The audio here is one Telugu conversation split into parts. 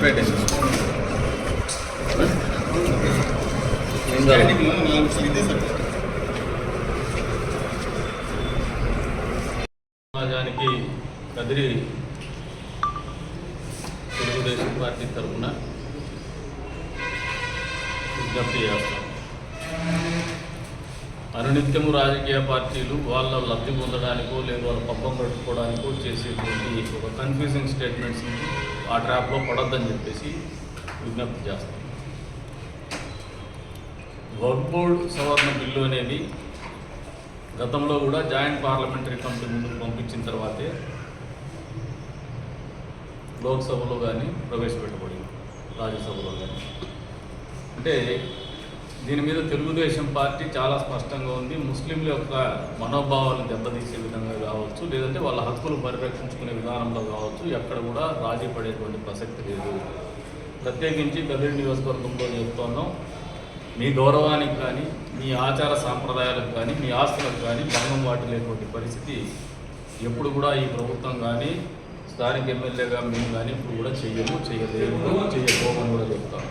పెట్టేసి సమాజానికి కదిరి తెలుగుదేశం పార్టీ తరఫున విజ్ఞప్తి చేస్తాం. అనునిత్యము రాజకీయ పార్టీలు వాళ్ళ లబ్ధి పొందడానికో లేదా వాళ్ళ పబ్బం కట్టుకోవడానికో చేసేటువంటి ఒక కన్ఫ్యూజింగ్ స్టేట్మెంట్స్ ఆ ట్రాప్లో పడొద్దని చెప్పేసి విజ్ఞప్తి చేస్తాం. వర్క్ బోర్డ్ సవరణ బిల్లు అనేది గతంలో కూడా జాయింట్ పార్లమెంటరీ కమిటీ ముందుకు పంపించిన తర్వాతే లోక్సభలో కానీ ప్రవేశపెట్టబడింది రాజ్యసభలో కానీ అంటే దీని మీద తెలుగుదేశం పార్టీ చాలా స్పష్టంగా ఉంది. ముస్లింల యొక్క మనోభావాలను దెబ్బతీసే విధంగా కావచ్చు లేదంటే వాళ్ళ హక్కులు పరిరక్షించుకునే విధానంలో కావచ్చు ఎక్కడ కూడా రాజీ పడేటువంటి ప్రసక్తి లేదు. ప్రత్యేకించి గదిరి నియోజకవర్గంలో చెప్తున్నాం మీ గౌరవానికి కానీ మీ ఆచార సాంప్రదాయాలకు కానీ మీ ఆస్తులకు కానీ భంగం వాటిలేటువంటి పరిస్థితి ఎప్పుడు కూడా ఈ ప్రభుత్వం కానీ స్థానిక ఎమ్మెల్యేగా మేము కానీ ఇప్పుడు కూడా చేయము చేయలేము చేయకపోమని కూడా చెప్తాం.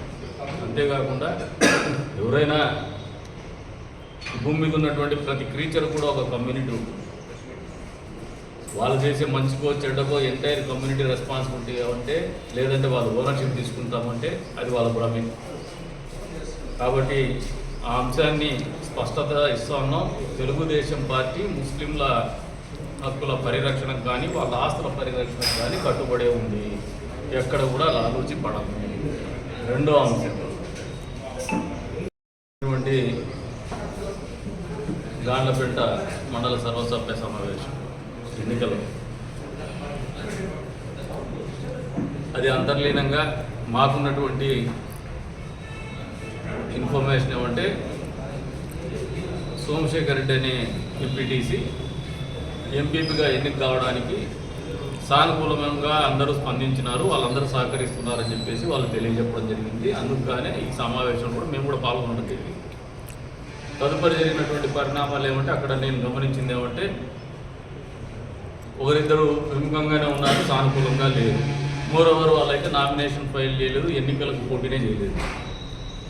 అంతేకాకుండా ఎవరైనా భూమి మీద ఉన్నటువంటి ప్రతి క్రీచర్ కూడా ఒక కమ్యూనిటీ ఉంటుంది. వాళ్ళు చేసే మంచికో చెడ్డకో ఎంటైర్ కమ్యూనిటీ రెస్పాన్సిబిలిటీ ఉంటే లేదంటే వాళ్ళు ఓనర్షిప్ తీసుకుంటామంటే అది వాళ్ళ భ్రమే. కాబట్టి ఆ అంశాన్ని స్పష్టత ఇస్తా ఉన్నాం. తెలుగుదేశం పార్టీ ముస్లింల హక్కుల పరిరక్షణకు కానీ వాళ్ళ ఆస్తుల పరిరక్షణకు కానీ కట్టుబడే ఉంది. ఎక్కడ కూడా లాలూచి పడదు. రెండో అంశం. అటువంటి గాండ్లపేట మండల సర్వసభ్య సమావేశం ఎన్నికలు. అది అంతర్లీనంగా మాకున్నటువంటి ఇన్ఫర్మేషన్ ఏమంటే సోమశేఖర్ రెడ్డి అనే ఎంపీటీసీ ఎంపీపీగా ఎన్నిక కావడానికి సానుకూలంగా అందరూ స్పందించినారు వాళ్ళందరూ సహకరిస్తున్నారని చెప్పేసి వాళ్ళు తెలియజెప్పడం జరిగింది. అందుకనే ఈ సమావేశంలో కూడా మేము కూడా పాల్గొనడం జరిగింది. తదుపరి జరిగినటువంటి పరిణామాలు ఏమంటే అక్కడ నేను గమనించింది ఏమంటే ఒకరిద్దరు ప్రముఖంగానే ఉన్నారు సానుకూలంగా లేదు మోరోవర్ వాళ్ళైతే నామినేషన్ ఫైల్ చేయలేదు ఎన్నికలకు పోటీనే చేయలేదు.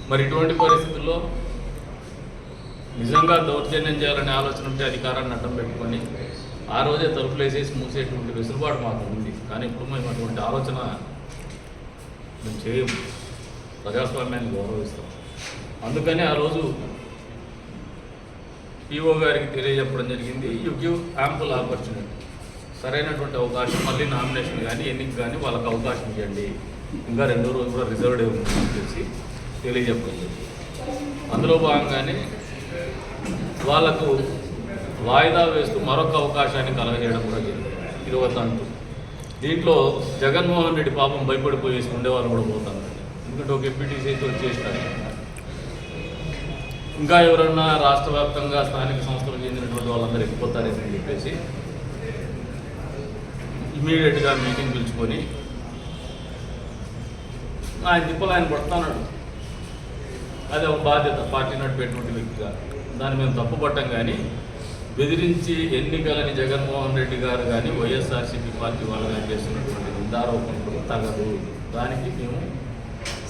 మరి ఇటువంటి పరిస్థితుల్లో నిజంగా దౌర్జన్యం చేయాలనే ఆలోచన ఉంటే అధికారాన్ని అడ్డం పెట్టుకొని ఆ రోజే తలుపులు వేసేసి మూసేటువంటి వెసులుబాటు మాకు ఉంది. కానీ ఇప్పుడు మేము అటువంటి ఆలోచన మేము చేయము. ప్రజాస్వామ్యాన్ని గౌరవిస్తాం. అందుకని ఆ రోజు ఈఓ గారికి తెలియజెప్పడం జరిగింది యు గివ్ యాంపుల్ ఆపర్చునిటీ సరైనటువంటి అవకాశం మళ్ళీ నామినేషన్ కానీ ఎన్నిక కానీ వాళ్ళకి అవకాశం ఇవ్వండి. ఇంకా రెండో రోజు కూడా రిజర్వ్డ్ అని చెప్పేసి తెలియజెప్పడం జరిగింది. అందులో భాగంగానే వాళ్ళకు వాయిదా వేస్తూ మరొక అవకాశాన్ని కలగజేయడం కూడా జరిగింది. ఒక తంతు. దీంట్లో జగన్మోహన్ రెడ్డి పాపం భయపడిపోయేసి ఉండేవాళ్ళు కూడా పోతారు. ఎందుకంటే ఒక ఎంపీటీసీ అయితే వచ్చేసినారు. ఇంకా ఎవరన్నా రాష్ట్ర వ్యాప్తంగా స్థానిక సంస్థలకు చెందినటువంటి వాళ్ళందరూ ఎక్కిపోతారని చెప్పేసి ఇమీడియట్గా మీటింగ్ పిలుచుకొని ఆయన తిప్పలు ఆయన పడుతున్నాడు. అది ఒక బాధ్యత పార్టీ నడిపేటువంటి వ్యక్తిగా. దాన్ని మేము తప్పుపట్టం కానీ బెదిరించి ఎన్నికలని జగన్మోహన్ రెడ్డి గారు కానీ వైఎస్ఆర్సీపీ పార్టీ వాళ్ళు కానీ చేస్తున్నటువంటి నిందారోపణలు తగదు. దానికి మేము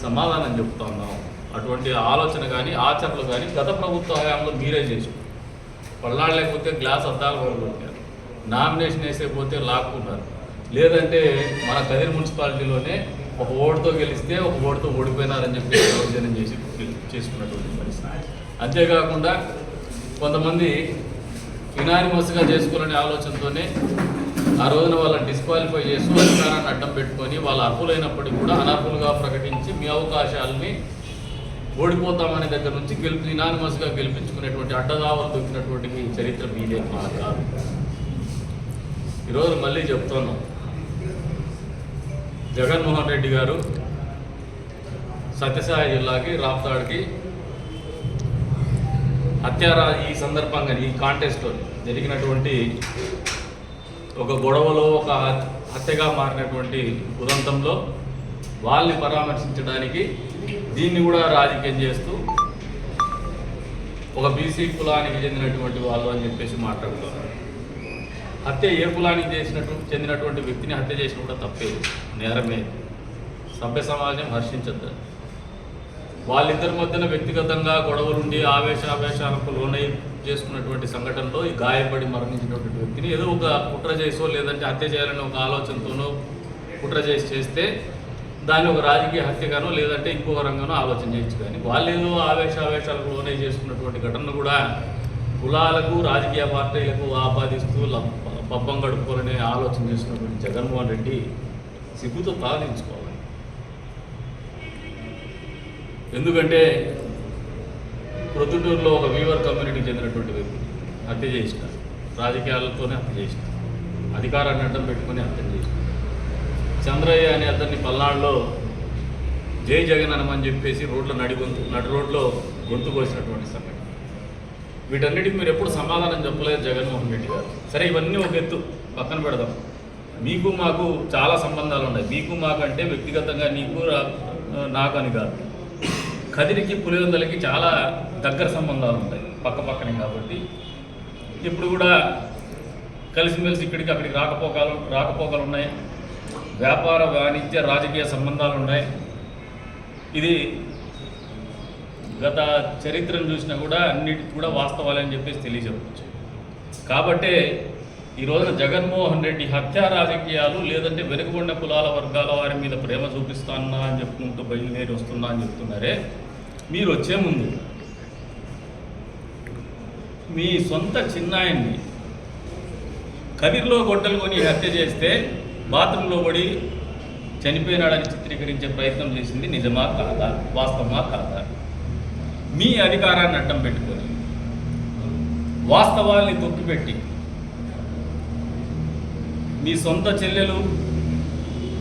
సమాధానం చెప్తా ఉన్నాం. అటువంటి ఆలోచన కానీ ఆచరణలు కానీ గత ప్రభుత్వ హయాంలో మీరే చేసి పల్నాడు లేకపోతే గ్లాస్ అద్దాలు పడుకుంటారు నామినేషన్ వేసే పోతే లాక్కున్నారు లేదంటే మన కదిరి మున్సిపాలిటీలోనే ఒక ఓటుతో గెలిస్తే ఒక ఓటుతో ఓడిపోయినారని చెప్పి దౌర్జన్యం చేసి చేసుకున్నటువంటి పరిస్థితి. అంతేకాకుండా కొంతమంది యునానిమస్గా చేసుకోవాలనే ఆలోచనతోనే ఆ రోజున వాళ్ళని డిస్క్వాలిఫై చేస్తూ అధికారాన్ని అడ్డం పెట్టుకొని వాళ్ళ అర్హులైనప్పటికీ కూడా అనర్హులుగా ప్రకటించి మీ అవకాశాలని ఓడిపోతామనే దగ్గర నుంచి గెలిపి ఇనానిమస్గా గెలిపించుకునేటువంటి అడ్డదావలు దొరికినటువంటి మీ చరిత్ర మీదే మాది కాదు ఈరోజు మళ్ళీ చెప్తున్నాం. జగన్మోహన్ రెడ్డి గారు సత్యసాయి జిల్లాకి రాప్తాడ్కి హత్యారా ఈ సందర్భంగా ఈ కాంటెస్ట్లో జరిగినటువంటి ఒక గొడవలో ఒక హత్యగా మారినటువంటి ఉదంతంలో వాళ్ళని పరామర్శించడానికి దీన్ని కూడా రాజకీయం చేస్తూ ఒక బీసీ కులానికి చెందినటువంటి వాళ్ళు అని చెప్పేసి మాట్లాడుతున్నారు. హత్య ఏ కులానికి చేసినట్టు చెందినటువంటి వ్యక్తిని హత్య చేసిన కూడా తప్పే నేరమే. సభ్య సమాజం హర్షించద్దు. వాళ్ళిద్దరి మధ్యన వ్యక్తిగతంగా గొడవలుండి ఆవేశావేశాలకు లోనై చేసుకున్నటువంటి సంఘటనలో ఈ గాయపడి మరణించినటువంటి వ్యక్తిని ఏదో ఒక కుట్ర చేసో లేదంటే హత్య చేయాలని ఒక ఆలోచనతోనో కుట్ర చేసి చేస్తే దాన్ని ఒక రాజకీయ హత్యగానో లేదంటే ఇంకొక రంగానో ఆలోచన చేయొచ్చు. కానీ వాళ్ళు ఏదో ఆవేశావేశాలకు లోనై చేసుకున్నటువంటి ఘటనను కూడా కులాలకు రాజకీయ పార్టీలకు ఆపాదిస్తూ పబ్బం గడుపుకోవాలనే ఆలోచన చేసినటువంటి జగన్మోహన్ రెడ్డి సిగ్గుతో తాదించుకోవాలి ఎందుకంటే ప్రొద్దుటూరులో ఒక వీవర్ కమ్యూనిటీకి చెందినటువంటి వ్యక్తి హత్య చేసిన రాజకీయాలతోనే హత్య చేసిన అధికారాన్ని అడ్డం పెట్టుకొని హత్య చేసిన. చంద్రయ్య అనే అతన్ని పల్నాడులో జై జగన్ అనమని చెప్పేసి రోడ్ల నడి గొంతు నడి రోడ్లో గొంతు కోసినటువంటి సంఘటన. వీటన్నిటికి మీరు ఎప్పుడు సమాధానం చెప్పలేదు జగన్మోహన్ రెడ్డి గారు. సరే ఇవన్నీ ఒక ఎత్తు. పక్కన పెడదాం. మీకు మాకు చాలా సంబంధాలు ఉన్నాయి. మీకు మాకంటే వ్యక్తిగతంగా నీకు నాకు అని కాదు. కదిరికి పులివెందులకి చాలా దగ్గర సంబంధాలు ఉంటాయి. పక్క పక్కనే కాబట్టి. ఇప్పుడు కూడా కలిసిమెలిసి ఇక్కడికి అక్కడికి రాకపోకలు రాకపోకలు ఉన్నాయి. వ్యాపార వాణిజ్య రాజకీయ సంబంధాలు ఉన్నాయి. ఇది గత చరిత్రను చూసినా కూడా అన్నిటికి కూడా వాస్తవాలని చెప్పేసి తెలియజెప్పచ్చు. కాబట్టే ఈ రోజున జగన్మోహన్ రెడ్డి హత్యా రాజకీయాలు లేదంటే వెనుకబడిన కులాల వర్గాల వారి మీద ప్రేమ చూపిస్తానా అని చెప్పుకుంటూ బయలుదేరి వస్తున్నా అని చెప్తున్నారే. మీరు వచ్చే ముందు మీ సొంత చిన్నాయన్ని కదిర్లో గొడ్డలు కొని హత్య చేస్తే బాత్రూంలో పడి చనిపోయినాడని చిత్రీకరించే ప్రయత్నం చేసింది నిజమా కాదా? వాస్తవమా కాదా? మీ అధికారాన్ని అడ్డం పెట్టుకొని వాస్తవాల్ని తొక్కిపెట్టి మీ సొంత చెల్లెలు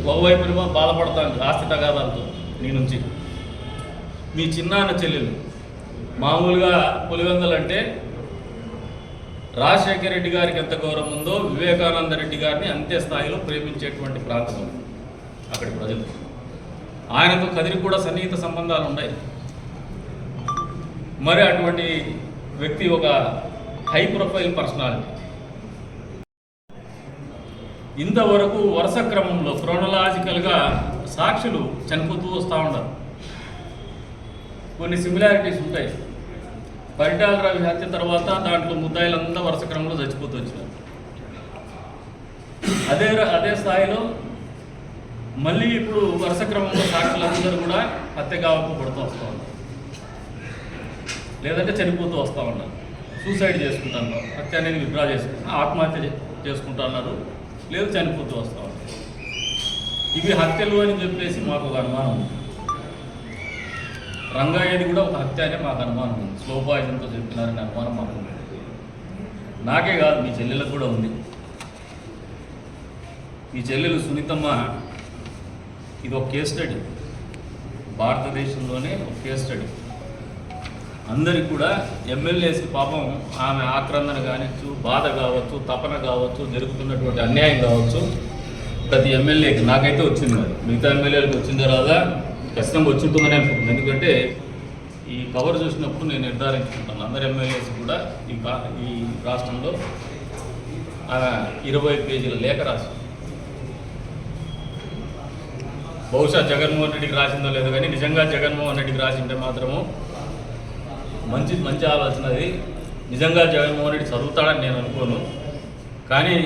ఒకవైపునేమో బాధపడతాను ఆస్తి తగాదాలతో నీ నుంచి. మీ చిన్నాన్న చెల్లెలు. మామూలుగా పులివెందలంటే రాజశేఖర రెడ్డి గారికి ఎంత గౌరవం ఉందో వివేకానంద రెడ్డి గారిని అంతే స్థాయిలో ప్రేమించేటువంటి ప్రాంతం అక్కడి ప్రజలు. ఆయనతో కదిరి కూడా సన్నిహిత సంబంధాలు ఉన్నాయి. మరి అటువంటి వ్యక్తి ఒక హై ప్రొఫైల్ పర్సనాలిటీ. ఇంతవరకు వరుస క్రమంలో క్రోనలాజికల్గా సాక్షులు చనిపోతూ వస్తూ ఉంటారు కొన్ని సిమిలారిటీస్ ఉంటాయి. పరిటాలరావు హత్య తర్వాత దాంట్లో ముద్దాయిలంతా వరుస క్రమంలో చచ్చిపోతూ వచ్చినారు. అదే అదే స్థాయిలో మళ్ళీ ఇప్పుడు వరుస క్రమంలో సాక్షులందరూ కూడా హత్య కావకు పడుతూ వస్తూ ఉన్నారు. లేదంటే చనిపోతూ వస్తూ ఉన్నారు. సూసైడ్ చేసుకుంటున్నారు. హత్య అనేది విత్డ్రా చేసుకుంటున్నారు. ఆత్మహత్య చేసుకుంటున్నారు. లేదు చనిపోతూ వస్తూ ఉన్నారు. ఇవి హత్యలు అని చెప్పేసి మాకు ఒక అనుమానం ఉంది. రంగయ్యది కూడా ఒక హత్య అనే మాకు అనుమానం ఉంది స్లో పాయిజన్తో చెప్పినారనే అనుమానం మాకు ఉంది. నాకే కాదు మీ చెల్లెలకు కూడా ఉంది. మీ చెల్లెలు సునీతమ్మ ఇది ఒక కేస్ స్టడీ భారతదేశంలోనే ఒక కేస్ స్టడీ అందరికి కూడా ఎమ్మెల్యేస్ పాపం ఆమె ఆక్రందన కానిచ్చు బాధ కావచ్చు తపన కావచ్చు జరుగుతున్నటువంటి అన్యాయం కావచ్చు ప్రతి ఎమ్మెల్యేకి నాకైతే వచ్చింది మిగతా ఎమ్మెల్యేలకు వచ్చిందో రాదా? ఖచ్చితంగా వచ్చింటుందని అనుకుంటున్నాను. ఎందుకంటే ఈ కవర్ చూసినప్పుడు నేను నిర్ధారించుకుంటాను. అందరు ఎమ్మెల్యేస్ కూడా ఈ ఈ రాష్ట్రంలో ఇరవై పేజీల లేఖ రాసి బహుశా జగన్మోహన్ రెడ్డికి రాసిందో లేదో కానీ నిజంగా జగన్మోహన్ రెడ్డికి రాసింటే మాత్రము మంచి మంచి ఆలోచన అది నిజంగా జగన్మోహన్ రెడ్డి చదువుతాడని నేను అనుకోను. కానీ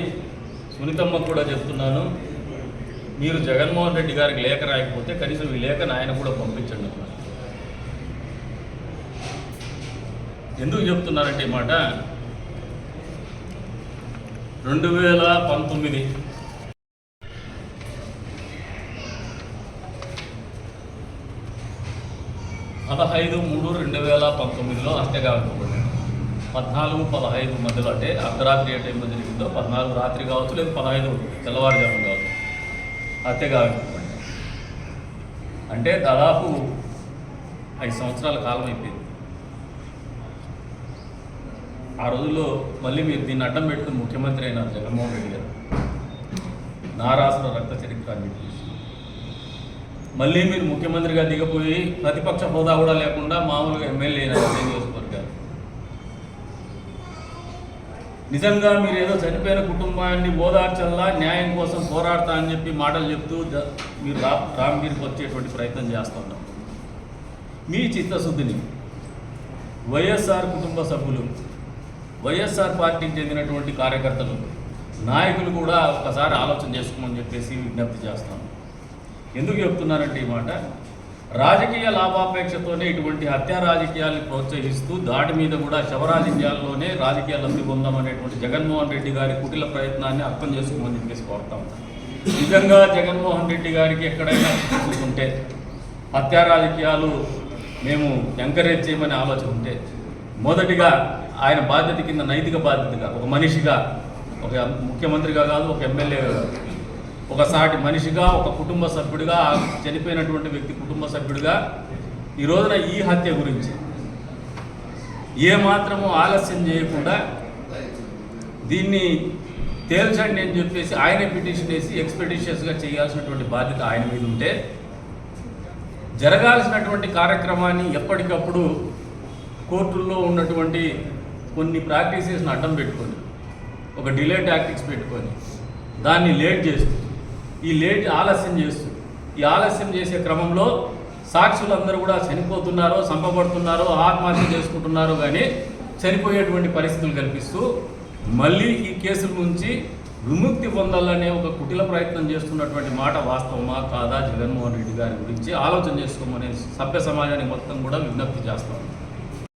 సునీతమ్మ కూడా చెప్తున్నాను మీరు జగన్మోహన్ రెడ్డి గారికి లేఖ రాయకపోతే కనీసం ఈ లేఖను ఆయన కూడా పంపించండి. ఎందుకు చెప్తున్నారంటే ఈ మాట? రెండు వేల పంతొమ్మిది. పదహైదు మూడు రెండు వేల పంతొమ్మిదిలో హత్యగా పద్నాలుగు పదహైదు మధ్యలో అంటే అర్ధరాత్రి ఏ టైంలో జరిగిందో పద్నాలుగు రాత్రి కావచ్చు లేదు పదహైదు తెల్లవారుజాము కావచ్చు. హత్య అనుకోబడింది అంటే దాదాపు ఐదు సంవత్సరాల కాలం అయిపోయింది. ఆ రోజుల్లో మళ్ళీ మీరు దీన్ని అడ్డం పెట్టుకుని ముఖ్యమంత్రి అయిన జగన్మోహన్ రెడ్డి గారు నా రాష్ట్ర రక్త చరిత్ర అని చెప్పేసి మళ్ళీ మీరు ముఖ్యమంత్రిగా దిగపోయి ప్రతిపక్ష హోదా కూడా లేకుండా మామూలుగా ఎమ్మెల్యే అయినారు నిజంగా మీరు ఏదో చనిపోయిన కుటుంబాన్ని ఓదార్చల్లా న్యాయం కోసం పోరాడతా అని చెప్పి మాటలు చెప్తూ మీరు రా రామగిరికి వచ్చేటువంటి ప్రయత్నం చేస్తున్నాం మీ చిత్తశుద్ధిని వైఎస్ఆర్ కుటుంబ సభ్యులు వైఎస్ఆర్ పార్టీకి చెందినటువంటి కార్యకర్తలు నాయకులు కూడా ఒకసారి ఆలోచన చేసుకోమని చెప్పేసి విజ్ఞప్తి చేస్తాను. ఎందుకు చెప్తున్నారంటే ఈ మాట? రాజకీయ లాభాపేక్షతోనే ఇటువంటి హత్యా రాజకీయాల్ని ప్రోత్సహిస్తూ దాటి మీద కూడా శవరాజకీయాల్లోనే రాజకీయ లబ్ధి పొందామనేటువంటి జగన్మోహన్ రెడ్డి గారి కుటిల ప్రయత్నాన్ని అర్థం చేసుకోమని చెప్పేసి కోరుతాం. నిజంగా జగన్మోహన్ రెడ్డి గారికి ఎక్కడైనా ఉంటే హత్యా రాజకీయాలు మేము ఎంకరేజ్ చేయమని ఆలోచన ఉంటే మొదటిగా ఆయన బాధ్యత కింద నైతిక బాధ్యతగా ఒక మనిషిగా ఒక ముఖ్యమంత్రిగా కాదు ఒక ఎమ్మెల్యేగా కాదు ఒకసారి మనిషిగా ఒక కుటుంబ సభ్యుడిగా చనిపోయినటువంటి వ్యక్తి కుటుంబ సభ్యుడిగా ఈ రోజున ఈ హత్య గురించి ఏమాత్రము ఆలస్యం చేయకుండా దీన్ని తేల్చండి అని చెప్పేసి ఆయనే పిటిషన్ వేసి ఎక్స్పెడిషియస్గా చేయాల్సినటువంటి బాధ్యత ఆయన మీద ఉంటే జరగాల్సినటువంటి కార్యక్రమాన్ని ఎప్పటికప్పుడు కోర్టుల్లో ఉన్నటువంటి కొన్ని ప్రాక్టీసెస్ని అడ్డం పెట్టుకొని ఒక డిలే టాక్టిక్స్ పెట్టుకొని దాన్ని లేట్ చేస్తూ ఈ లేట్ ఆలస్యం చేస్తుంది. ఈ ఆలస్యం చేసే క్రమంలో సాక్షులందరూ కూడా చనిపోతున్నారో చంపబడుతున్నారో ఆత్మహత్య చేసుకుంటున్నారో కానీ చనిపోయేటువంటి పరిస్థితులు కల్పిస్తూ మళ్ళీ ఈ కేసుల నుంచి విముక్తి పొందాలనే ఒక కుటిల ప్రయత్నం చేస్తున్నటువంటి మాట వాస్తవమా కాదా జగన్మోహన్ రెడ్డి గారి గురించి ఆలోచన చేసుకోమని సభ్య సమాజానికి మొత్తం కూడా విజ్ఞప్తి చేస్తాము